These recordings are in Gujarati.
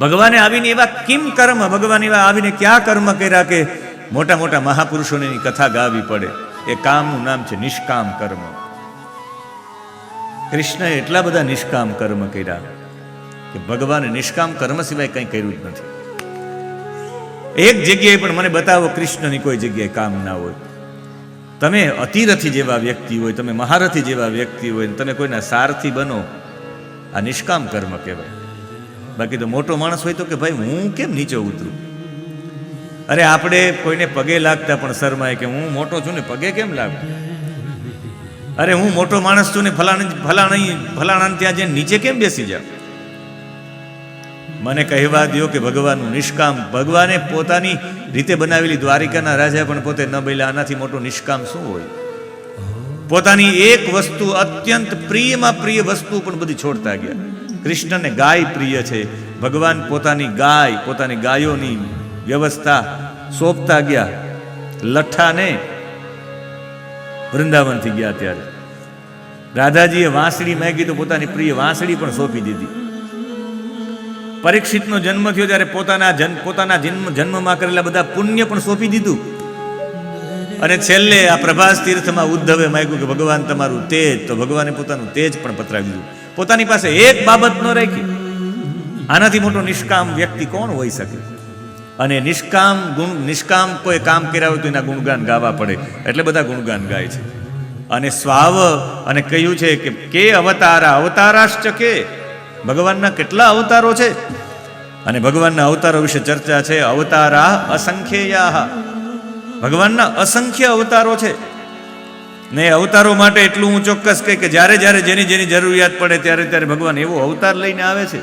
ભગવાને આવીને એવા કિમ કર્મ? ભગવાન એવા આવીને ક્યાં કર્મ કર્યા કે મોટા મોટા મહાપુરુષોને કથા ગાવી પડે? એ કામનું નામ છે નિષ્કામ કર્મ. કૃષ્ણએ એટલા બધા નિષ્કામ કર્મ કર્યા કે ભગવાને નિષ્કામ કર્મ સિવાય કંઈ કર્યું જ નથી. એક જગ્યાએ પણ મને બતાવો, કૃષ્ણની કોઈ જગ્યાએ કામ ના હોય. તમે અતિરથી જેવા વ્યક્તિ હોય, તમે મહારથી જેવા વ્યક્તિ હોય, તમે કોઈના સારથી બનો. આ નિષ્કામ કર્મ કહેવાય. બાકી તો મોટો માણસ હોય તો કે ભાઈ હું કેમ નીચે ઉતરું? અરે આપણે કોઈને પગે લાગતા પણ શરમાય કે હું મોટો છું ને પગે કેમ લાગુ? અરે હું મોટો માણસ છું ને ફલાણી ત્યાં જઈને નીચે કેમ બેસી જાઉં? મને કહેવા દો કે ભગવાનનું નિષ્કામ ભગવાને પોતાની રીતે બનાવેલી દ્વારિકાના રાજા પણ પોતે ન બોલ્યા આનાથી મોટું નિષ્કામ શું હોય? પોતાની એક વસ્તુ અત્યંત પ્રિયમાં પ્રિય વસ્તુ પણ બધી છોડતા ગયા. કૃષ્ણને ગાય પ્રિય છે. ભગવાન પોતાની ગાય, પોતાની ગાયોની વ્યવસ્થા સોંપતા ગયા. લઠ્ઠાને વૃંદાવનથી ગયા ત્યારે. રાધાજીએ વાંસળી માગી તો પોતાની પ્રિય વાંસળી પણ સોંપી દીધી. પરીક્ષિતનો જન્મ થયો ત્યારે પોતાના જન્મ પોતાના જન્મ, જન્મમાં કરેલા બધા પુણ્ય પણ સોંપી દીધું. અને છેલ્લે આ પ્રભાસ તીર્થમાં ઉદ્ધવે માગ્યું કે ભગવાન તમારું તેજ, તો ભગવાને પોતાનું તેજ પણ પતરાવી દીધું પોતાની પાસે એક બાબત ન રાખી. આનાથી મોટો નિષ્કામ વ્યક્તિ કોણ હોઈ શકે? અને નિષ્કામ ગુણ, નિષ્કામ કોઈ કામ કર્યા હોય તો એના ગુણગાન ગાવા પડે. એટલે બધા ગુણગાન ગાય છે. અને સ્વાવ અને કહ્યું છે કે કે અવતારા, અવતારાશ્ચ કે? ભગવાનના કેટલા અવતારો છે? અને ભગવાનના અવતારો વિશે ચર્ચા છે, અવતારા અસંખ્યેયા ભગવાનના અસંખ્ય અવતારો છે. ને અવતારો માટે એટલું હું ચોક્કસ કહી કે જ્યારે જ્યારે જેની જેની જરૂરિયાત પડે ત્યારે ત્યારે ભગવાન એવો અવતાર લઈને આવે છે.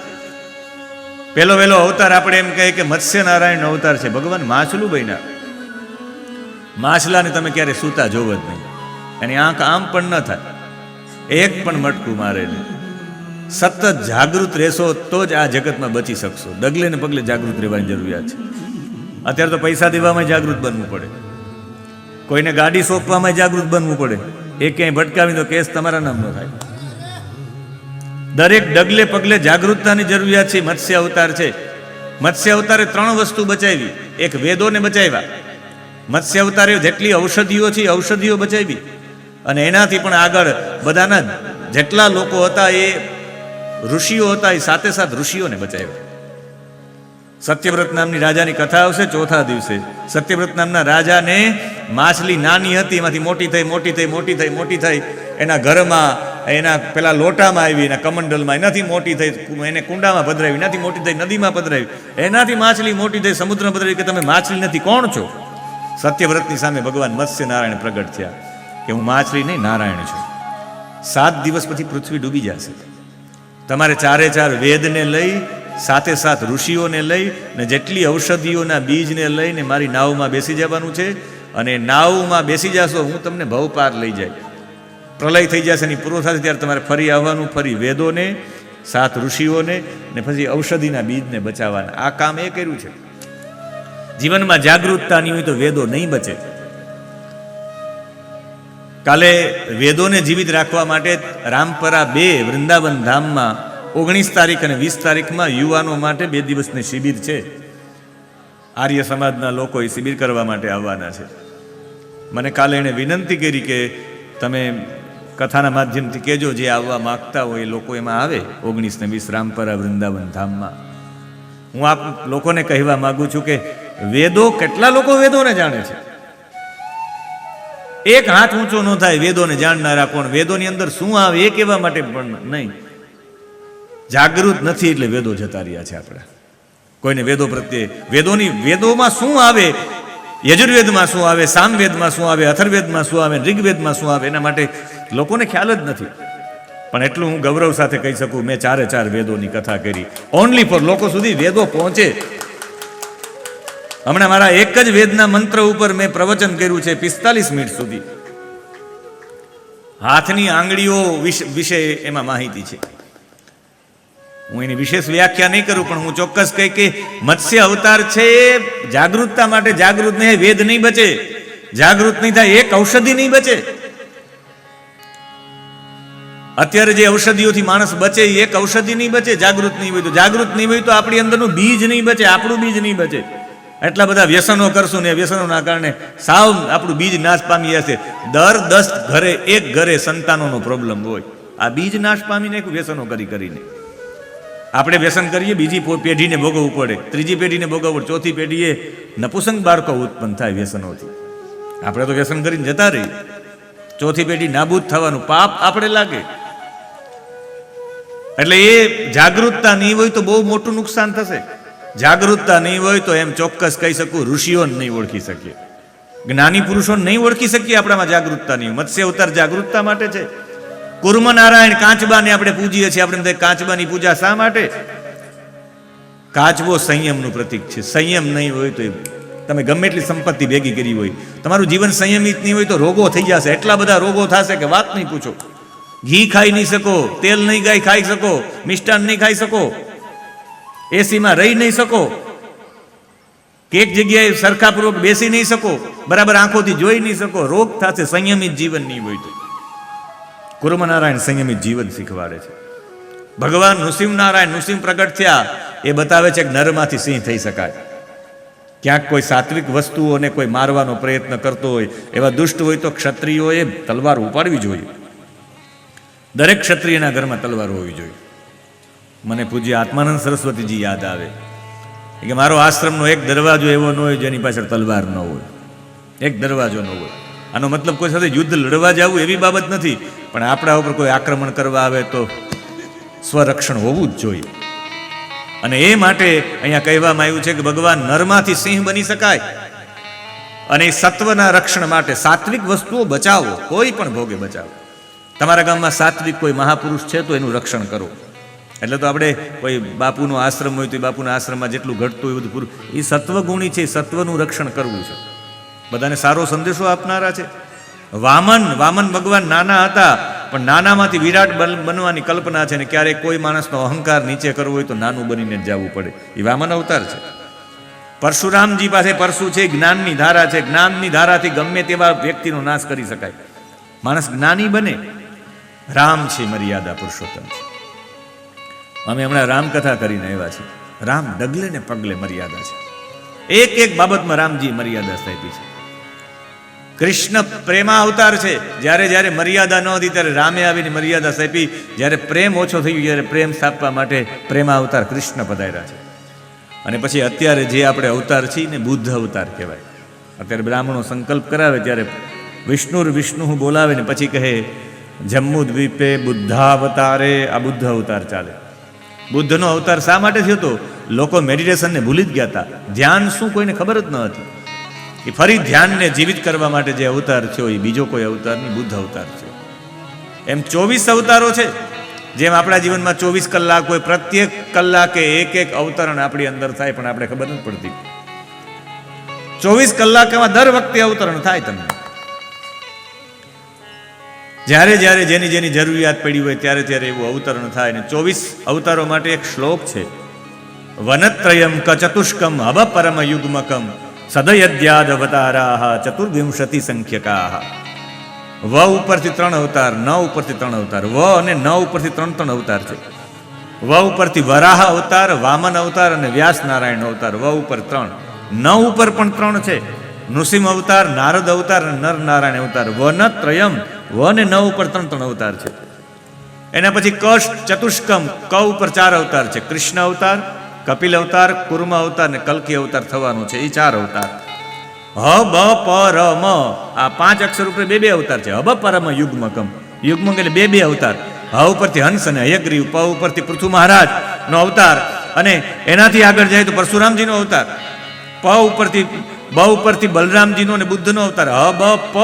પેલો વહેલો અવતાર આપણે એમ કહે કે મત્સ્ય નારાયણ અવતાર છે. ભગવાન માછલું બન્યા. માછલાને તમે ક્યારે સૂતા જોવો જ નહીં. એની આંખ આમ પણ ન થાય. એક પણ મટકું મારે નહીં. સતત જાગૃત રહેશો તો જ આ જગતમાં બચી શકશો. ડગલે ને પગલે જાગૃત રહેવાની જરૂરિયાત છે. અત્યારે તો પૈસા દેવામાં જાગૃત બનવું પડે. કોઈને ગાડી સોંપવામાં જાગૃત બનવું પડે. એ ક્યાંય ભટકાવી તો કેસ તમારા નામનો થાય. દરેક ડગલે પગલે જાગૃતતાની જરૂરિયાત છે મત્સ્ય અવતાર છે. મત્સ્ય અવતારે ત્રણ વસ્તુ બચાવી. એક વેદોને બચાવ્યા. મત્સ્ય અવતારે જેટલી ઔષધિઓ છે ઔષધિઓ બચાવી. અને એનાથી પણ આગળ બધાના જેટલા લોકો હતા એ ઋષિઓ હતા, એ સાથે સાથ ઋષિઓને બચાવ્યા. સત્યવ્રત નામની રાજાની કથા આવશે ચોથા દિવસે. સત્યવ્રત નામના રાજાને માછલી નાની હતી, એમાંથી મોટી થઈ મોટી થઈ મોટી થઈ મોટી થઈ. એના ઘરમાં, એના પેલા લોટામાં આવી, એના કમંડલમાં. એનાથી મોટી થઈ, એને કુંડામાં પધરાવી, એનાથી મોટી થઈ, નદીમાં પધરાવી. એનાથી માછલી મોટી થઈ, સમુદ્રમાં પધરાવી કે તમે માછલી નથી, કોણ છો? સત્યવ્રતની સામે ભગવાન મત્સ્ય નારાયણ પ્રગટ થયા કે હું માછલી નહીં, નારાયણ છું. સાત દિવસ પછી પૃથ્વી ડૂબી જશે. તમારે ચારે ચાર વેદને લઈ સાથે સાથ ઋષિઓને લઈ ને જેટલી ઔષધિઓના બીજને લઈને મારી નાવમાં બેસી જવાનું છે અને નાવમાં બેસી જશો, હું તમને ભવપાર લઈ જાય. પ્રલય થઈ જશે એની પૂરો થશે ત્યારે તમારે ફરી આવવાનું, ફરી વેદોને, સાત ઋષિઓને ને પછી ઔષધિના બીજને બચાવવાના. આ કામ એ કર્યું છે. જીવનમાં જાગૃતતા નહીં હોય તો વેદો નહીં બચે. કાલે વેદોને જીવિત રાખવા માટે રામપરા બે વૃંદાવન ધામમાં ઓગણીસ તારીખ અને વીસ તારીખમાં યુવાનો માટે બે દિવસની શિબિર છે. આર્ય સમાજના લોકો એ શિબિર કરવા માટે આવવાના છે. મને કાલે એણે વિનંતી કરી કે તમે કથાના માધ્યમથી કહેજો, જે આવવા માગતા હોય એ લોકો એમાં આવે ઓગણીસ ને વીસ રામપરા વૃંદાવન ધામમાં. હું આપ લોકોને કહેવા માગું છું કે વેદો કેટલા લોકો વેદોને જાણે છે? એક હાથ ઊંચો ન થાય વેદોને જાણનારા કોણ? વેદોની અંદર શું આવે એ કહેવા માટે પણ નહીં. જાગૃત નથી એટલે વેદો જતા રહ્યા છે આપણે. કોઈને વેદો પ્રત્યે, વેદોની, વેદોમાં શું આવે? યજુર્વેદમાં શું આવે? સામવેદમાં શું આવે? અથર્વેદમાં શું આવે? ઋગ્વેદમાં શું આવે? એના માટે લોકોને ખ્યાલ જ નથી. પણ એટલું હું ગૌરવ સાથે કહી શકું, મેં ચારે ચાર વેદોની કથા કરી. ઓનલી ફોર લોકો સુધી વેદો પહોંચે. હમણાં મારા એક જ વેદના મંત્ર ઉપર મેં પ્રવચન કર્યું છે પિસ્તાલીસ મિનિટ સુધી. હાથની આંગળીઓ વિશે- એમાં માહિતી છે. હું એની વિશેષ વ્યાખ્યા નહીં કરું, પણ હું ચોક્કસ કહી કે મત્સ્ય અવતાર છે જાગૃતતા માટે જાગૃત નહીં વેદ નહીં બચે. જાગૃત નહીં થાય, એક ઔષધિ નહીં બચે. અત્યારે જે ઔષધિઓથી માણસ બચે એક ઔષધિ નહીં બચે, જાગૃત નહીં હોય તો. જાગૃત નહીં હોય તો આપણી અંદરનું બીજ નહીં બચે, આપણું બીજ નહીં બચે. એટલા બધા વ્યસનો કરશું ને વ્યસનોના કારણે સાવ આપણું બીજ નાશ પામી જશે. દર દસ ઘરે એક ઘરે સંતાનોનો પ્રોબ્લેમ હોય. આ બીજ નાશ પામીને એક વ્યસનો કરી કરીને. આપણે વ્યસન કરીએ, બીજી પેઢીને ભોગવવું પડે. ત્રીજી પેઢીને ભોગવવું પડે. ચોથી પેઢીએ નપુસંગ બાળકો ઉત્પન્ન થાય વ્યસનોથી. આપણે તો વ્યસન કરીને જતા રહીએ. ચોથી પેઢી નાબૂદ થવાનું પાપ આપણે લાગે. એટલે એ જાગૃતતા નહીં હોય તો બહુ મોટું નુકસાન થશે. જાગૃતતા નહીં હોય તો એમ ચોક્કસ કહી શકું ઋષિઓને નહીં ઓળખી શકીએ. જ્ઞાની પુરુષોને નહીં ઓળખી શકીએ આપણામાં જાગૃતતા નહીં મત્સ્ય અવતાર જાગૃતતા માટે છે. કુર્મ નારાયણ કાંચબાને આપણે પૂજીએ છીએ. આપણે કાચબાની પૂજા શા માટે? કાચબો સંયમનું પ્રતીક છે. સંયમ નહીં હોય તો તમે ગમે એટલી સંપત્તિ ભેગી કરી હોય. તમારું જીવન સંયમિત નહીં હોય તો રોગો થઈ જશે. એટલા બધા રોગો થશે કે વાત નહીં પૂછો. ઘી ખાઈ નહીં શકો, તેલ નહીં ગાય ખાઈ શકો, મિષ્ટાન નહીં ખાઈ શકો, એસીમાં રહી નહીં શકો, કેક જગ્યાએ સરખાપૂર્વક બેસી નહીં શકો, બરાબર આંખોથી જોઈ નહીં શકો, રોગ થશે, સંયમિત જીવન નહીં હોય તો. કુર્મનારાયણ સંયમી જીવન શીખવાડે છે. ભગવાન નૃસિંહનારાયણ નૃસિંહ પ્રગટ થયા, એ બતાવે છે કે નરમાંથી સિંહ થઈ શકાય. ક્યાંક કોઈ સાત્વિક વસ્તુઓને કોઈ મારવાનો પ્રયત્ન કરતો હોય, એવા દુષ્ટ હોય તો ક્ષત્રિયોએ તલવાર ઉપાડવી જોઈએ. દરેક ક્ષત્રિયના ઘરમાં તલવાર હોવી જોઈએ. મને પૂજ્ય આત્માનંદ સરસ્વતીજી યાદ આવે કે મારો આશ્રમનો એક દરવાજો એવો ન હોય જેની પાછળ તલવાર ન હોય. એક દરવાજો ન હોય. આનો મતલબ કોઈ સાથે યુદ્ધ લડવા જવું એવી બાબત નથી, પણ આપણા ઉપર કોઈ આક્રમણ કરવા આવે તો સ્વરક્ષણ હોવું જ જોઈએ. અને એ માટે અહીંયા કહેવામાં આવ્યું છે કે ભગવાન નરમાંથી સિંહ બની શકાય. અને સત્વના રક્ષણ માટે સાત્વિક વસ્તુઓ બચાવો, કોઈ પણ ભોગે બચાવો. તમારા ગામમાં સાત્વિક કોઈ મહાપુરુષ છે તો એનું રક્ષણ કરો. એટલે તો આપણે કોઈ બાપુનો આશ્રમ હોય તો બાપુના આશ્રમમાં જેટલું ઘટતું હોય બધું પૂરું. એ સત્વગુણી છે સત્વનું રક્ષણ કરવું છે. બધાને સારો સંદેશો આપનારા છે. વામન વામન ભગવાન નાના હતા, પણ નાનામાંથી વિરાટ બન- બનવાની કલ્પના છે ને ક્યારેક કોઈ માણસનો અહંકાર નીચે કરવો હોય તો નાનું બનીને જવું પડે. એ વામન અવતાર છે. પરશુરામજી પાસે પરશુ છે, જ્ઞાનની ધારા છે. જ્ઞાનની ધારાથી ગમે તેવા વ્યક્તિનો નાશ કરી શકાય. માણસ જ્ઞાની બને. રામ છે મર્યાદા પુરુષોત્તમ. છે અમે હમણાં રામકથા કરીને આવ્યા છીએ. રામ ડગલે ને પગલે મર્યાદા છે. એક એક બાબતમાં રામજી મર્યાદા સ્થાપી છે. કૃષ્ણ પ્રેમા અવતાર છે. જ્યારે જ્યારે મર્યાદા ન હતી ત્યારે રામે આવીને મર્યાદા સ્થાપી જ્યારે પ્રેમ ઓછો થઈ ગયો ત્યારે પ્રેમ સ્થાપવા માટે પ્રેમા અવતાર કૃષ્ણ પધાર્યા છે. અને પછી અત્યારે જે આપણે અવતાર છીએ ને બુદ્ધ અવતાર કહેવાય. અત્યારે બ્રાહ્મણો સંકલ્પ કરાવે, ત્યારે વિષ્ણુ વિષ્ણુ બોલાવે ને પછી કહે, જમ્મુ દ્વીપે બુદ્ધાવતારે આ બુદ્ધ અવતાર ચાલે. બુદ્ધનો અવતાર શા માટે થયો હતો લોકો મેડિટેશનને ભૂલી જ ગયા હતા. ધ્યાન શું કોઈને ખબર જ ન હતી. એ ફરી ધ્યાનને જીવિત કરવા માટે જે અવતાર થયો, એ બીજો કોઈ અવતાર નહીં બુદ્ધ અવતાર થયો. એમ ચોવીસ અવતારો છે, જેમ આપણા જીવનમાં ચોવીસ કલાક હોય, પ્રત્યેક કલાકે એક એક અવતરણ આપણી અંદર થાય, પણ આપણે ખબર નથી પડતી. ચોવીસ કલાકમાં દર વખતે અવતરણ થાય તમને. જ્યારે જ્યારે જેની જેની જરૂરિયાત પડી હોય, ત્યારે ત્યારે એવું અવતરણ થાય ને ચોવીસ અવતારો માટે એક શ્લોક છે. વનત્રયમ ક ચતુષ્કમ હવ પરમ યુગ્મકમ. સદયદ્યાદ અવતારાહ ચતુર્વિંશતિ સંખ્યકાહ વ ઉપરથી ત્રણ અવતાર, ન ઉપરથી ત્રણ અવતાર, વ અને ન ઉપરથી ત્રણ ત્રણ અવતાર છે। વ ઉપરથી વરાહ અવતાર, વામન અવતાર અને વ્યાસ નારાયણ અવતાર, વ ઉપર ત્રણ, ન ઉપર પણ ત્રણ છે। નૃસિંહ અવતાર, નારદ અવતાર અને નર નારાયણ અવતાર, વ ન ત્રયમ વ અને ન ઉપર ત્રણ ત્રણ અવતાર છે। એના પછી કશ ચતુષ્કમ, ક ઉપર ચાર અવતાર છે, કૃષ્ણ અવતાર કપિલ અવતાર, કુર્મ અવતાર ને કલ્કી અવતાર થવાનો છે. એ ચાર અવતાર. હ બ પ ર મ આ પાંચ અક્ષર ઉપર બે બે અવતાર છે. હબ પરમ યુગ્મકમ. યુગ્મ એટલે બે બે અવતાર. હ ઉપરથી હંસ અને હયગ્રીવ પ ઉપરથી પૃથુ મહારાજ નો અવતાર. અને એનાથી આગળ જાય તો પરશુરામજીનો અવતાર. પ ઉપરથી, બ ઉપરથી બલરામજીનો અને બુદ્ધનો અવતાર. હ બ પ.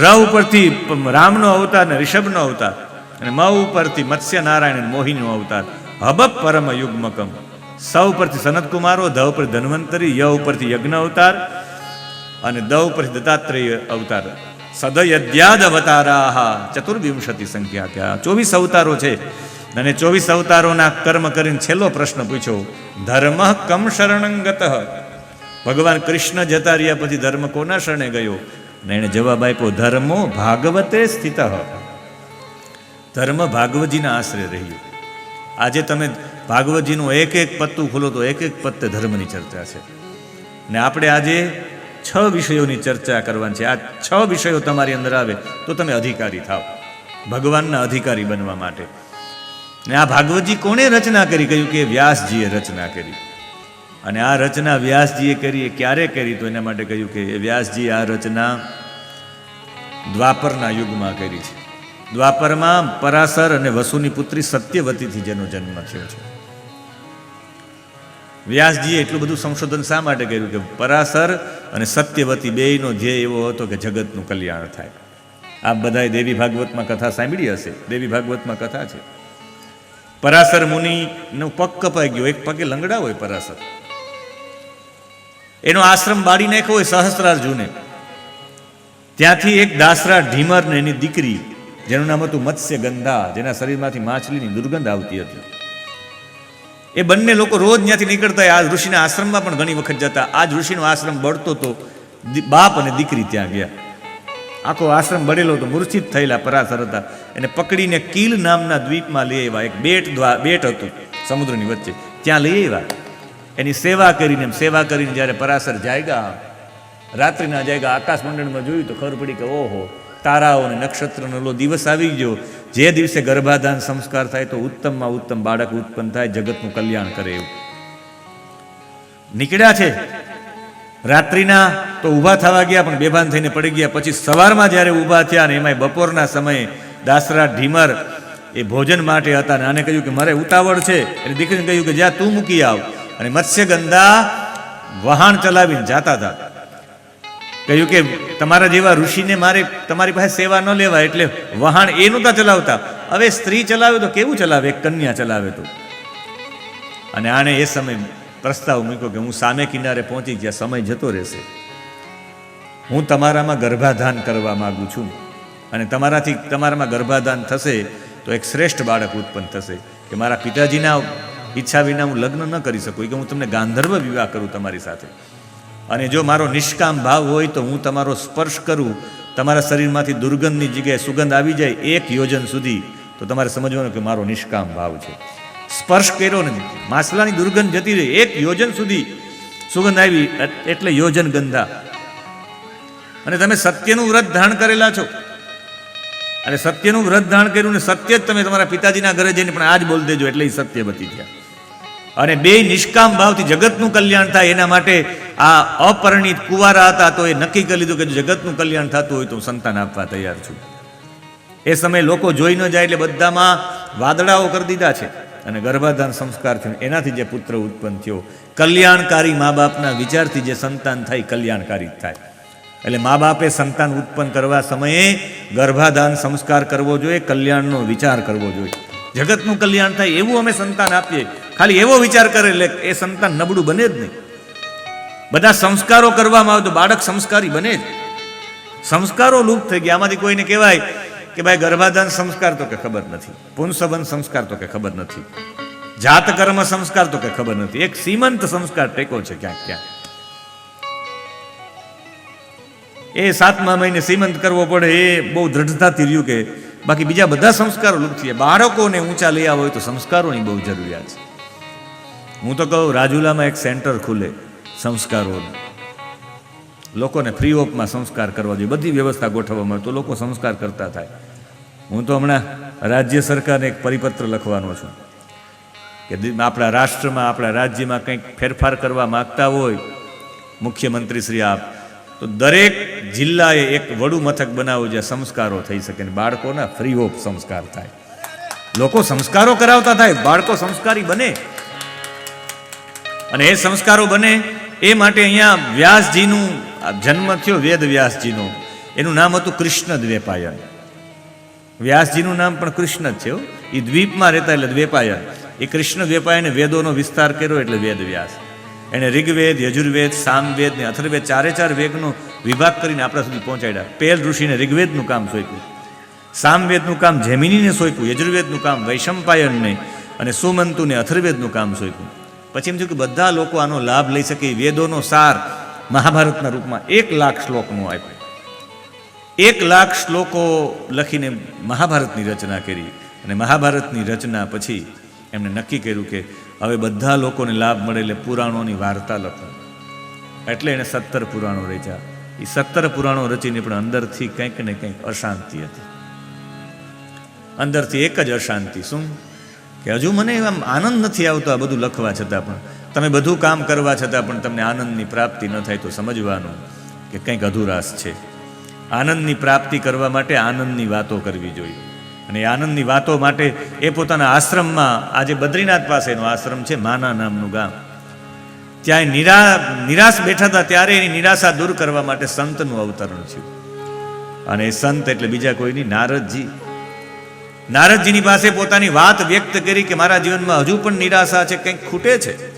ર ઉપરથી રામનો અવતાર ને ઋષભનો અવતાર. અને મ ઉપરથી મત્સ્ય નારાયણ અને મોહિનીનો અવતાર. હબ પરમ યુગ્મકમ સ પરથી સનત કુમારો ધ ઉપર ધન્વંતરી ય ઉપરથી યજ્ઞ અવતાર અને દ ઉપરથી દત્તાત્રેય અવતાર સદયદ્યાદ અવતારાહ ચતુર્વિંશતિ સંખ્યા ત્યાં ચોવીસ અવતારો છે અને ચોવીસ અવતારોના કર્મ કરીને છેલ્લો પ્રશ્ન પૂછ્યો ધર્મ કમ શરણંગત ભગવાન કૃષ્ણ જતા રહ્યા પછી ધર્મ કોના શરણે ગયો ને એણે જવાબ આપ્યો ધર્મો ભાગવતે સ્થિત ધર્મ ભાગવતજીના આશરે રહ્યું આજે તમે ભાગવતજીનું એક એક પત્તું ખોલો તો એક એક પત્તે ધર્મની ચર્ચા છે. ને આપણે આજે છ વિષયોની ચર્ચા કરવાની છે. આ છ વિષયો તમારી અંદર આવે તો તમે અધિકારી થાવ. ભગવાનના અધિકારી બનવા માટે. ને આ ભાગવતજી કોણે રચના કરી? કહ્યું કે વ્યાસજીએ રચના કરી. અને આ રચના વ્યાસજીએ કરી એ ક્યારે કરી? તો એના માટે કહ્યું કે વ્યાસજી આ રચના દ્વાપરના યુગમાં કરી છે. દ્વાપરમાં પરાસર અને વસુની પુત્રી સત્યવતીથી જેનો જન્મ થયો છે. વ્યાસજીએ એટલું બધું સંશોધન શા માટે કર્યું કે પરાસર અને સત્યવતી બેયનો ધ્યેય એવો હતો કે જગતનું કલ્યાણ થાય. આપ બધાએ દેવી ભાગવતમાં કથા સાંભળી હશે. દેવી ભાગવતમાં કથા છે. પરાસર મુનિનો પગ કપાઈ ગયો. એક પગે લંગડા હોય પરાસર. એનો આશ્રમ બાળી નાખ્યો હોય સહસ્ત્રાર્જુને ત્યાંથી એક દાસરા ઢીમર ને એની દીકરી જેનું નામ હતું મત્સ્ય ગંધા જેના શરીરમાંથી માછલીની દુર્ગંધ આવતી હતી. એ બંને લોકો રોજ ત્યાંથી નીકળતા આ ઋષિના આશ્રમમાં પણ ઘણી વખત જતા. આ જ ઋષિનો આશ્રમ બળતો તો દી- બાપ અને દીકરી ત્યાં ગયા. આખો આશ્રમ બળેલો હતો મૂર્છિત થયેલા, પરાસર હતા. એને પકડીને કીલ નામના દ્વીપમાં લઈ આવ્યા. એક બેટ બેટ હતું સમુદ્રની વચ્ચે. ત્યાં લઈ આવ્યા. એની સેવા કરીને, એમ સેવા કરીને જ્યારે પરાસર જાયગા રાત્રિના જાયગા આકાશ મંડળમાં જોયું તો ખબર પડી કે ઓહો તારાઓ અને નક્ષત્રનો લો દિવસ આવી ગયો. જે દિવસે ગર્ભાધાન સંસ્કાર થાય તો ઉત્તમમાં ઉત્તમ બાળક ઉત્પન્ન થાય, જગતનું કલ્યાણ કરે એવું. નીકળ્યા છે. રાત્રિના તો ઊભા થવા ગયા, પણ બેભાન થઈને પડી ગયા. પછી સવારમાં જ્યારે ઊભા થયા ને એમાંય બપોરના સમયે દાસરા ઢીમર એ ભોજન માટે હતા અને આને કહ્યું કે મારે ઉતાવળ છે. એટલે દીકરીને કહ્યું કે જ્યાં તું મૂકી આવ. અને મત્સ્યગંધા વહાણ ચલાવીને જાતા હતા. કહ્યું કે તમારા જેવા ઋષિને મારે તમારી પાસે સેવા ન લેવાય એટલે વહાણ એ નહોતા ચલાવતા. હવે સ્ત્રી ચલાવે તો કેવું ચલાવે? કન્યા ચલાવે તો. અને આણે એ સમય પ્રસ્તાવ મૂક્યો કે હું સામે કિનારે પહોંચી ગયા સમય જતો રહેશે. હું તમારામાં ગર્ભાધાન કરવા માંગુ છું. અને તમારાથી તમારામાં ગર્ભાધાન થશે તો એક શ્રેષ્ઠ બાળક ઉત્પન્ન થશે. કે મારા પિતાજીના ઈચ્છા વિના હું લગ્ન ન કરી શકું. કે હું તમને ગાંધર્વ વિવાહ કરું તમારી સાથે. અને જો મારો નિષ્કામ ભાવ હોય તો હું તમારો સ્પર્શ કરું. તમારા શરીરમાંથી દુર્ગંધની જગ્યાએ સુગંધ આવી જાય એક યોજન સુધી, તો તમારે સમજવાનું કે મારો નિષ્કામ ભાવ છે. સ્પર્શ કર્યો ને માછલાની દુર્ગંધ જતી રહી. એક યોજન સુધી સુગંધ આવી એટલે યોજન ગંધા. અને તમે સત્યનું વ્રત ધારણ કરેલા છો. અને સત્યનું વ્રત ધારણ કર્યું ને સત્ય જ તમે તમારા પિતાજીના ઘરે જઈને પણ આ જ બોલ દેજો, એટલે એ સત્ય બતી ગયા. અને બે નિષ્કામ ભાવથી જગતનું કલ્યાણ થાય એના માટે આ અપરિણિત કુંવારા હતા તો એ નક્કી કરી લીધું કે જગતનું કલ્યાણ થતું હોય તો હું સંતાન આપવા તૈયાર છું. એ સમયે લોકો જોઈ ન જાય એટલે બધામાં વાદળાઓ કરી દીધા છે અને ગર્ભાધાન સંસ્કાર થયો. એનાથી જે પુત્ર ઉત્પન્ન થયો. કલ્યાણકારી મા બાપના વિચારથી જે સંતાન થાય, કલ્યાણકારી થાય. એટલે મા બાપે સંતાન ઉત્પન્ન કરવા સમયે ગર્ભાધાન સંસ્કાર કરવો જોઈએ, કલ્યાણનો વિચાર કરવો જોઈએ. જગતનું કલ્યાણ થાય એવું અમે સંતાન આપીએ. ખાલી એવો વિચાર કરે એટલે એ સંતાન નબળું બને જ નહીં. બધા સંસ્કારો કરવામાં આવે તો બાળક સંસ્કારી બને જ. સંસ્કારો લુપ્ત થઈ ગયા. આમાંથી કોઈને કહેવાય કે ભાઈ ગર્ભાધાન સંસ્કાર તો કે ખબર નથી. પુનસબન સંસ્કાર તો કે ખબર નથી. જાત કર્મ સંસ્કાર તો કે ખબર નથી. એક સીમંત સંસ્કાર ટેકો છે ક્યાંક ક્યાંક. એ સાતમા મહિને સીમંત કરવો પડે એ બહુ દ્રઢતાથી રહ્યું કે બાકી બીજા બધા સંસ્કારો લુપ્ત થઈ બાળકોને ઊંચા લઈ આવો હોય તો સંસ્કારોની બહુ જરૂરિયાત છે. હું તો કહું, રાજુલામાં એક સેન્ટર ખુલે સંસ્કારોનું લોકોને ફ્રી ઓફમાં સંસ્કાર કરવા જોઈએ. બધી વ્યવસ્થા ગોઠવવામાં આવે તો લોકો સંસ્કાર કરતા થાય. હું તો હમણાં રાજ્ય સરકારને એક પરિપત્ર લખવાનો છું કે આપણા રાષ્ટ્રમાં, આપણા રાજ્યમાં કંઈક ફેરફાર કરવા માગતા હોય, મુખ્યમંત્રી શ્રી આપ, તો દરેક જિલ્લાએ એક વડુ મથક બનાવવું જ્યાં સંસ્કારો થઈ શકે અને બાળકોના ફ્રી ઓફ સંસ્કાર થાય. લોકો સંસ્કારો કરાવતા થાય, બાળકો સંસ્કારી બને. અને એ સંસ્કારો બને, એ માટે અહીંયા વ્યાસજીનું જન્મ થયો વેદ વ્યાસજીનો. એનું નામ હતું કૃષ્ણ દ્વેપાયન વ્યાસજીનું નામ પણ કૃષ્ણ જ છે એ દ્વીપમાં રહેતા એટલે દ્વેપાયન. એ કૃષ્ણ દ્વેપાયને વેદોનો વિસ્તાર કર્યો એટલે વેદ વ્યાસ. એણે ઋગ્વેદ, યજુર્વેદ, સામવેદ ને અથર્વેદ ચારે ચાર વેદનો વિભાગ કરીને આપણા સુધી પહોંચાડ્યા. પેલ ઋષિને ઋગ્વેદનું કામ સોંપ્યું. સામવેદનું કામ જેમિનીને સોંપ્યું, યજુર્વેદનું કામ વૈશંપાયનને અને સુમંતુને અથર્વેદનું કામ સોંપ્યું. પછી એમ થયું કે બધા લોકો આનો લાભ લઈ શકે વેદોનો સાર મહાભારતના રૂપમાં એક લાખ શ્લોકનો આપ્યો. એક લાખ શ્લોકો લખીને મહાભારતની રચના કરી અને મહાભારતની રચના પછી એમણે નક્કી કર્યું કે હવે બધા લોકોને લાભ મળે એટલે પુરાણોની વાર્તા લખો એટલે એણે સત્તર પુરાણો રચ્યા. એ સત્તર પુરાણો રચીને પણ અંદરથી કંઈક ને કંઈક અશાંતિ હતી. અંદરથી એક જ અશાંતિ, શું? કે હજુ મને આમ આનંદ નથી આવતો આ બધું લખવા છતાં પણ. તમે બધું કામ કરવા છતાં પણ તમને આનંદની પ્રાપ્તિ ન થાય તો સમજવાનું કે કંઈક અધુરાશ છે. આનંદની પ્રાપ્તિ કરવા માટે આનંદની વાતો કરવી જોઈએ. અને આનંદની વાતો માટે એ પોતાના આશ્રમમાં, આજે બદ્રીનાથ પાસેનો આશ્રમ છે, માના નામનું ગામ. ત્યાં નિરા, નિરાશ બેઠા હતા, ત્યારે એની નિરાશા દૂર કરવા માટે સંતનું અવતરણ થયું. અને સંત એટલે બીજા કોઈની, નારદજી. નારદજીની પાસે પોતાની વાત વ્યક્ત કરી કે મારા જીવનમાં હજુ પણ નિરાશા છે, કંઈક ખૂટે છે.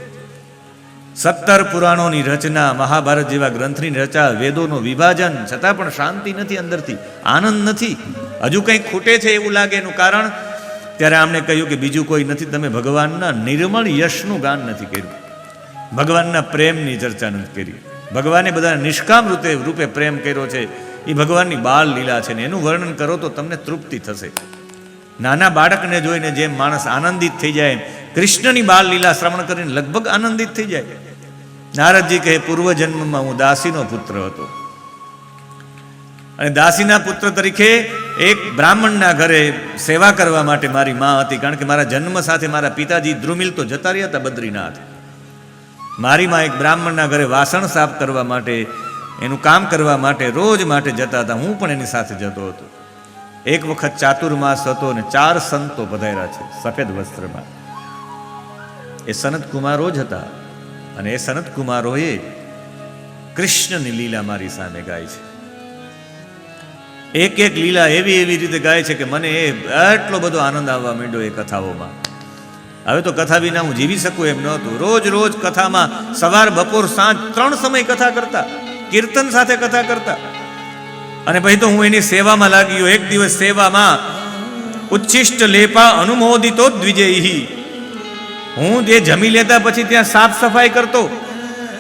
સત્તર પુરાણોની રચના, મહાભારત જેવા ગ્રંથની રચા વેદોનું વિભાજન, છતાં પણ શાંતિ નથી અંદરથી, આનંદ નથી. હજુ કંઈક ખૂટે છે એવું લાગે એનું કારણ? ત્યારે આમણે કહ્યું કે બીજું કોઈ નથી, તમે ભગવાનના નિર્મળ યશનું ગાન નથી કર્યું. ભગવાનના પ્રેમની ચર્ચા નથી કરી. ભગવાને બધા નિષ્કામ રૂપે રૂપે પ્રેમ કર્યો છે. એ ભગવાનની બાળ લીલા છે ને એનું વર્ણન કરો તો તમને તૃપ્તિ થશે. નાના બાળકને જોઈને જેમ માણસ આનંદિત થઈ જાય, કૃષ્ણની બાળ લીલા શ્રવણ કરીને લગભગ આનંદિત થઈ જાય. નારદજી કહે, પૂર્વજન્મમાં હું દાસીનો પુત્ર હતો. અને દાસીના પુત્ર તરીકે એક બ્રાહ્મણના ઘરે સેવા કરવા માટે મારી મા હતી, કારણ કે મારા જન્મ સાથે મારા પિતાજી ધ્રુમિલ તો જતા રહ્યા હતા, બદ્રીનાથ. મારી માં એક બ્રાહ્મણના ઘરે વાસણ સાફ કરવા માટે, એનું કામ કરવા માટે રોજ માટે જતા હતા, હું પણ એની સાથે જતો હતો. એક વખત ચાતુર્માસ હતો અને ચાર સંતો પધાર્યા છે, સફેદ વસ્ત્રમાં. એ સનત કુમારો જ હતા અને એ સનત કુમારોએ કૃષ્ણની લીલા મારી સામે ગાય છે. એક એક લીલા એવી એવી રીતે ગાય છે કે મને એ એટલો બધો આનંદ આવવા માંડ્યો એ કથાઓમાં. હવે તો કથા વિના હું જીવી શકું એમ નહોતું. રોજ રોજ કથામાં સવાર બપોર સાંજ ત્રણ સમય કથા કરતા, કીર્તન સાથે કથા કરતા. અને પછી તો હું એની સેવામાં લાગ્યો. એક દિવસ સેવામાં ઉચ્છિષ્ટ લેપા અનુમોદિતો દ્વિજયી. હું જે જમી લેતા પછી ત્યાં સાફ સફાઈ કરતો,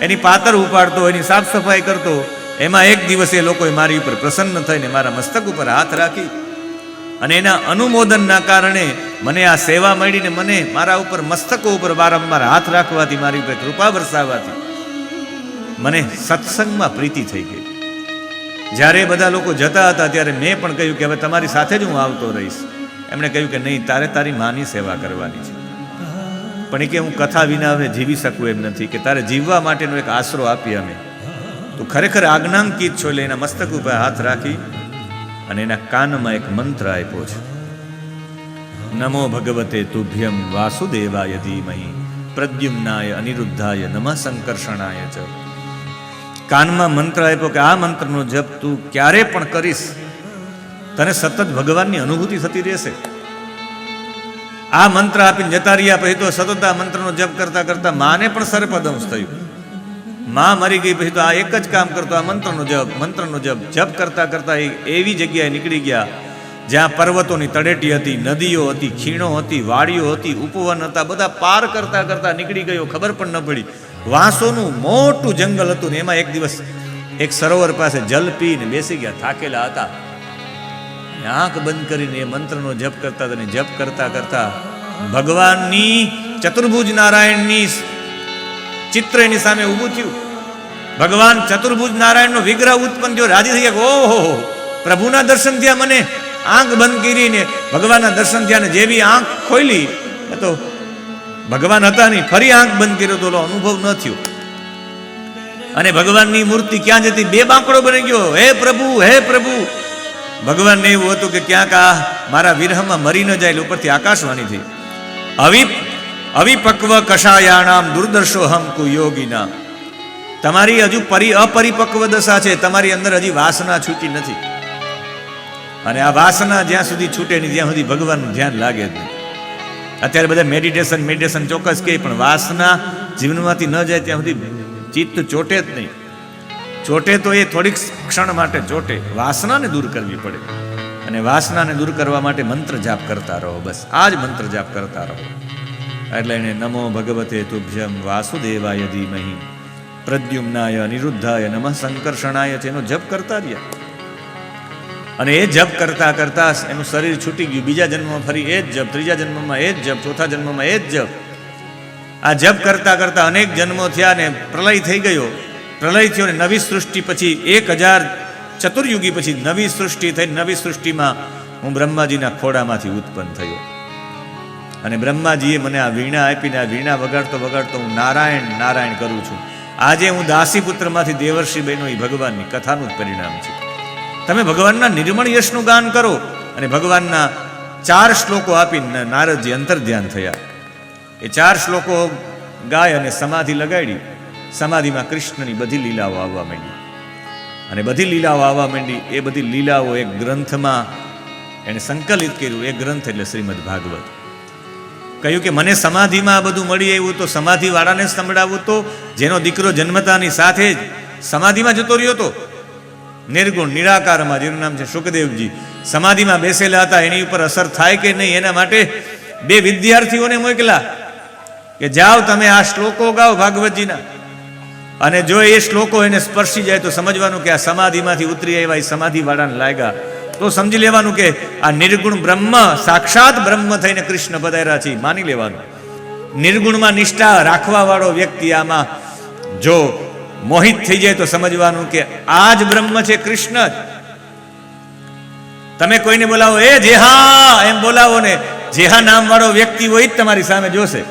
એની પાતર ઉપાડતો, એની સાફ સફાઈ કરતો, એમાં એક દિવસ એ લોકોએ મારી ઉપર પ્રસન્ન થઈને મારા મસ્તક ઉપર હાથ રાખી. અને એના અનુમોદનના કારણે મને આ સેવા મળીને મને મારા ઉપર મસ્તકો ઉપર વારંવાર હાથ રાખવાથી, મારી ઉપર કૃપા વરસાવવાથી મને સત્સંગમાં પ્રીતિ થઈ ગઈ. જ્યારે બધા લોકો જતા હતા ત્યારે મેં પણ કહ્યું કે હવે તમારી સાથે જ હું આવતો રહીશ. એમણે કહ્યું કે નહીં, તારે તારી માની સેવા કરવાની છે. પણ એ કે હું કથા વિના હવે જીવી શકું એમ નથી કે તારે જીવવા માટેનો એક આશરો આપીએ અમે. તું ખરેખર આજ્ઞાંકિત છો એટલે એના મસ્તક ઉપર હાથ રાખી અને એના કાનમાં એક મંત્ર આપ્યો છે. નમો ભગવતે તુભ્યમ વાસુદેવાય ધીમહી. પ્રદ્યુમ્નાય અનિરુદ્ધાય નમઃ સંકર્ષણાય ચ. કાનમાં મંત્ર આપ્યો કે આ મંત્રનો જપ તું ક્યારે પણ કરીશ, તને સતત ભગવાનની અનુભૂતિ થતી રહેશે. આ મંત્ર આપીને જતા રહ્યા, પછી તો સતત આ મંત્રનો જપ કરતા કરતા માને પણ સર્પદંશ થયું. માં મરી ગઈ, પછી તો આ એક જ કામ કરતો, આ મંત્રનો જપ મંત્રનો જપ. જપ કરતા કરતા એવી જગ્યાએ નીકળી ગયા, જ્યાં પર્વતોની તળેટી હતી, નદીઓ હતી, ખીણો હતી, વાડીઓ હતી, ઉપવન હતા, બધા પાર કરતા કરતા નીકળી ગયો, ખબર પણ ન પડી. વાંસોનું મોટું જંગલ હતું ને એમાં એક દિવસ એક સરોવર પાસે જલ પીને બેસી ગયા, થાકેલા હતા. આંખ બંધ કરીને એ મંત્રનો જપ કરતા હતા ને જપ કરતા કરતા ભગવાનની ચતુર્ભુજ નારાયણની ચિત્ર એની સામે ઊભું થયું. ભગવાન ચતુર્ભુજ નારાયણનો વિગ્રહ ઉત્પન્ન થયો. રાજી થઈ ગયા ઓહો, પ્રભુના દર્શન થયા. મને આંખ બંધ કરીને ભગવાનના દર્શન થયા ને જેવી આંખ ખોલી તો ભગવાન હતા નહીં. ફરી આંખ બંધ કર્યો તો અનુભવ ન થયો. અને ભગવાનની મૂર્તિ ક્યાં જતી? બે બાંકડો બની ગયો. હે પ્રભુ હે પ્રભુ. ભગવાનને એવું હતું કે ક્યાંક આ મારા વિરહમાં મરી ન જાય ઉપરથી આકાશવાણી થઈ. અવિ, અવિપક્વ કષાયાણામ દુર્દર્શો હમ કુયોગીના તમારી હજુ પરી, અપરિપક્વ દશા છે. તમારી અંદર હજી વાસના છૂટી નથી. અને આ વાસના જ્યાં સુધી છૂટે નહીં, ત્યાં સુધી ભગવાનનું ધ્યાન લાગે જ નહીં. અત્યારે બધા મેડિટેશન મેડિટેશન ચોક્કસ કહે પણ વાસના જીવનમાંથી ન જાય ત્યાં સુધી ચિત્ત ચોટે જ નહીં. ચોટે તો એ થોડીક ક્ષણ માટે ચોટે. વાસનાને દૂર કરવી પડે. અને વાસનાને દૂર કરવા માટે મંત્ર જાપ કરતા રહો. બસ, આ જ મંત્ર જાપ કરતા રહો. એટલે એને નમો ભગવતે તુભ્યમ વાસુદેવાય ધીમહી. પ્રદ્યુમ્નાય અનિરુદ્ધાય નમઃ સંકર્ષણાય એનો જપ કરતા રહ્યા. અને એ જપ કરતા કરતા એનું શરીર છૂટી ગયું. બીજા જન્મમાં ફરી એ જ જપ, ત્રીજા જન્મમાં એ જ જપ, ચોથા જન્મમાં એ જ જપ. આ જપ કરતા કરતા અનેક જન્મો થયા ને પ્રલય થઈ ગયો. પ્રલય થયો ને નવી સૃષ્ટિ પછી એક હજાર ચતુર્યુગી પછી નવી સૃષ્ટિ થઈ. નવી સૃષ્ટિમાં હું બ્રહ્માજીના ખોડામાંથી ઉત્પન્ન થયો. અને બ્રહ્માજીએ મને આ વીણા આપીને, આ વીણા વગાડતો વગાડતો હું નારાયણ નારાયણ કરું છું. આજે હું દાસીપુત્રમાંથી દેવર્ષિ બહેનો એ ભગવાનની કથાનું જ પરિણામ છે. તમે ભગવાનના નિર્મળ યશનું ગાન કરો અને ભગવાનના ચાર શ્લોકો આપીને નારદજી અંતર ધ્યાન થયા. એ ચાર શ્લોકો ગાય અને સમાધિ લગાડી, સમાધિમાં કૃષ્ણની બધી લીલાઓ આવવા માંડી. અને બધી લીલાઓ આવવા માંડી, એ બધી લીલાઓ એક ગ્રંથમાં એણે સંકલિત કર્યું. એ ગ્રંથ એટલે શ્રીમદ ભાગવત. કહ્યું કે મને સમાધિમાં આ બધું મળી આવ્યું તો સમાધિવાળાને સંભળાવું તો, જેનો દીકરો જન્મતાની સાથે જ સમાધિમાં જતો રહ્યો હતો નિર્ગુણ નિરાકારમાં જેનું નામ છે સુખદેવજી. સમાધિમાં બેસેલા હતા, એની ઉપર અસર થાય કે નહીં, એના માટે બે વિદ્યાર્થીઓને મોકલા કે જાઓ તમે આ શ્લોકો ગાઓ ભાગવતજીના. અને જો એ શ્લોકો એને સ્પર્શી જાય તો સમજવાનું કે આ સમાધિમાંથી ઉતરી આવ્યા, એ સમાધિવાળાને લાગ્યા. તો સમજી લેવાનું કે આ નિર્ગુણ બ્રહ્મ, સાક્ષાત બ્રહ્મ થઈને કૃષ્ણ પધાર્યા છે માની લેવાનું. નિર્ગુણમાં નિષ્ઠા રાખવા વાળો વ્યક્તિ આમાં જો મોહિત થઈ જાય તો સમજવાનું કે આ જ બ્રહ્મ છે કૃષ્ણ જ. તમે કોઈને બોલાવો, એ જેહા! એમ બોલાવો ને, જેહા નામ વાળો વ્યક્તિ હોય જ તમારી સામે જોશે.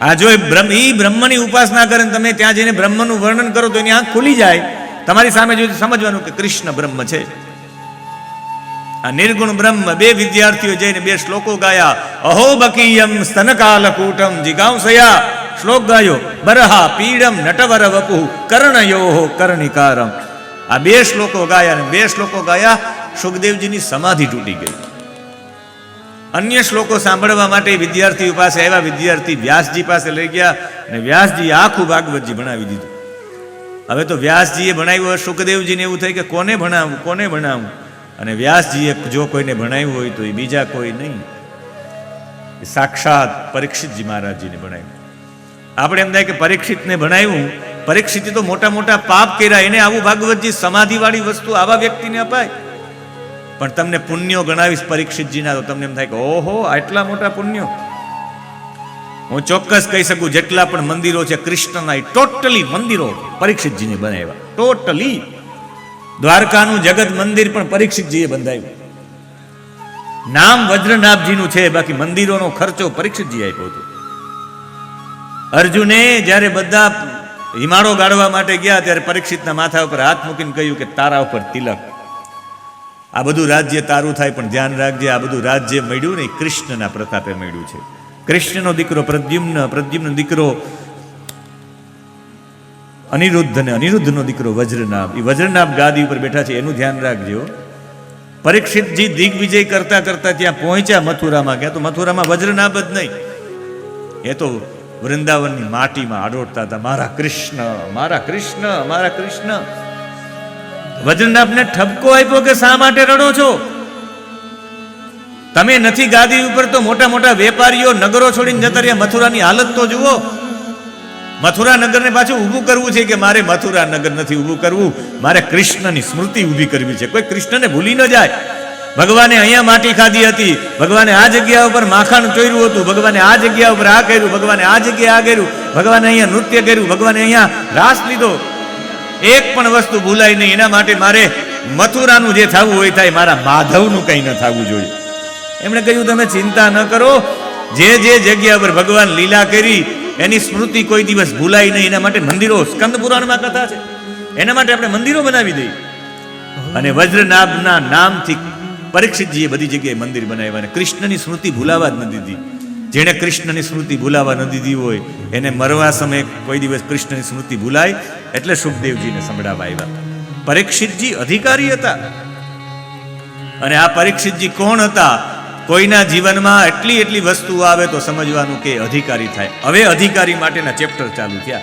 આ જો બ્રહ્મ એ બ્રહ્મની ઉપાસના કરે તમે ત્યાં જઈને બ્રહ્મનું વર્ણન કરો તો એની આંખ ખુલી જાય. તમારી સામે જોઈ સમજવાનું કે કૃષ્ણ બ્રહ્મ છે. આ નિર્ગુણ બ્રહ્મ, બે વિદ્યાર્થીઓ જઈને બે શ્લોકો ગાયા. અહો બકીયમ સ્તનકાલકૂટમ, જિગાંસયા. શ્લોક ગાયો, બરહા પીડમ નટવર વપુ કર્ણયો કર્ણિકારમ. આ બે શ્લોકો ગાયા અને બે શ્લોકો ગાયા, સુખદેવજીની સમાધિ તૂટી ગઈ. અન્ય શ્લોકો સાંભળવા માટે વિદ્યાર્થીઓ પાસે આવ્યા, વિદ્યાર્થી વ્યાસજી પાસે લઈ ગયા અને વ્યાસજી આખું ભાગવતજી ભણાવી દીધું. હવે તો વ્યાસજીએ ભણાવ્યું હોય, સુખદેવજીને એવું થાય કે કોને ભણાવું કોને ભણાવું? અને વ્યાસજીએ જો કોઈને ભણાવ્યું હોય તો એ બીજા કોઈ નહીં. સાક્ષાત પરીક્ષિતજી મહારાજજીને ભણાવ્યું. આપણે એમ થાય કે પરીક્ષિતને ભણાવ્યું પરીક્ષિત તો મોટા મોટા પાપ કર્યા, એને આવું ભાગવતજી સમાધિવાળી વસ્તુ આવા વ્યક્તિને અપાય. પણ તમને પુણ્યો ગણાવીશ પરીક્ષિતજીના, તો તમને એમ થાય કે ઓહો, આટલા મોટા પુણ્યો. હું ચોક્કસ કહી શકું, જેટલા પણ મંદિરો છે, કૃષ્ણના ટોટલી મંદિરો પરીક્ષિતજીને બનાવ્યા. ટોટલી. દ્વારકાનું જગત મંદિર પણ પરીક્ષિતજીએ બંધાવ્યું. નામ વજ્રનાભજીનું છે, બાકી મંદિરોનો ખર્ચો પરીક્ષિતજી આપ્યો હતો. અર્જુને જ્યારે બધા હિમાળો ગાળવા માટે ગયા ત્યારે પરીક્ષિતના માથા ઉપર હાથ મૂકીને કહ્યું કે તારા ઉપર તિલક. આ બધું રાજ્ય તારું થાય, પણ ધ્યાન રાખજે, આ બધું રાજ્ય મળ્યું ને કૃષ્ણના પ્રતાપે મળ્યું છે. કૃષ્ણનો દીકરો પ્રદ્યુમ્ન પ્રદ્યુમ્ન દીકરો અનિરુદ્ધ અને અનિરુદ્ધનો દીકરો વજ્રનાભ. એ વજ્રનાભ ગાદી ઉપર બેઠા છે, એનું ધ્યાન રાખજો. પરીક્ષિતજી દિગ્વિજય કરતા કરતા ત્યાં પહોંચ્યા મથુરામાં. ગયા તો મથુરામાં વજ્રનાભ જ નહીં. એ તો વૃંદાવનની માટીમાં આડોડતા હતા, મારા કૃષ્ણ મારા કૃષ્ણ મારા કૃષ્ણ. વજ્રનાભને ઠપકો આપ્યો કે શા માટે રડો છો? તમે નથી ગાદી ઉપર તો મોટા મોટા વેપારીઓ નગરો છોડીને જતા રહ્યા. મથુરાની હાલત તો જુઓ. મથુરા નગરને પાછું ઊભું કરવું છે કે મારે મથુરા નગર નથી ઊભું કરવું? મારે કૃષ્ણની સ્મૃતિ ઊભી કરવી છે. કોઈ કૃષ્ણને ભૂલી ન જાય. ભગવાને અહીંયા માટી ખાધી હતી. ભગવાને આ જગ્યા ઉપર માખણ ચોર્યું હતું. ભગવાને આ જગ્યા ઉપર આ કર્યું. ભગવાને આ જગ્યાએ આ કર્યું. ભગવાને અહીંયા નૃત્ય કર્યું. ભગવાને અહીંયા રાસ લીધો. એક પણ વસ્તુ ભૂલાય નહીં. એના માટે મારે મથુરાનું જે થવું હોય થાય. મારા માધવનું કંઈ ન થવું જોઈએ. એમણે કહ્યું, તમે ચિંતા ન કરો. જે જે જગ્યા પર ભગવાન લીલા કરી, એની સ્મૃતિ કોઈ દિવસ ભૂલાય નહીં. એના માટે મંદિરો સ્કંદ પુરાણમાં કથા છે. એના માટે આપણે મંદિરો બનાવી દઈએ. અને વજ્રનાભના નામથી પરીક્ષિતજીએ બધી જગ્યાએ મંદિર બનાવ્યા અને કૃષ્ણની સ્મૃતિ ભૂલાવા જ ન દીધી. જેણે કૃષ્ણની સ્મૃતિ ભૂલાવા ન દીધી હોય, એને મરવા સમયે કોઈ દિવસ કૃષ્ણની સ્મૃતિ ભૂલાય એટલે સુખદેવજીને સંભળાવા આવ્યા. પરીક્ષિતજી અધિકારી હતા. અને આ પરીક્ષિતજી કોણ હતા? કોઈના જીવનમાં એટલી એટલી વસ્તુઓ આવે તો સમજવાનું કે અધિકારી થાય. હવે અધિકારી માટેના ચેપ્ટર ચાલુ થયા.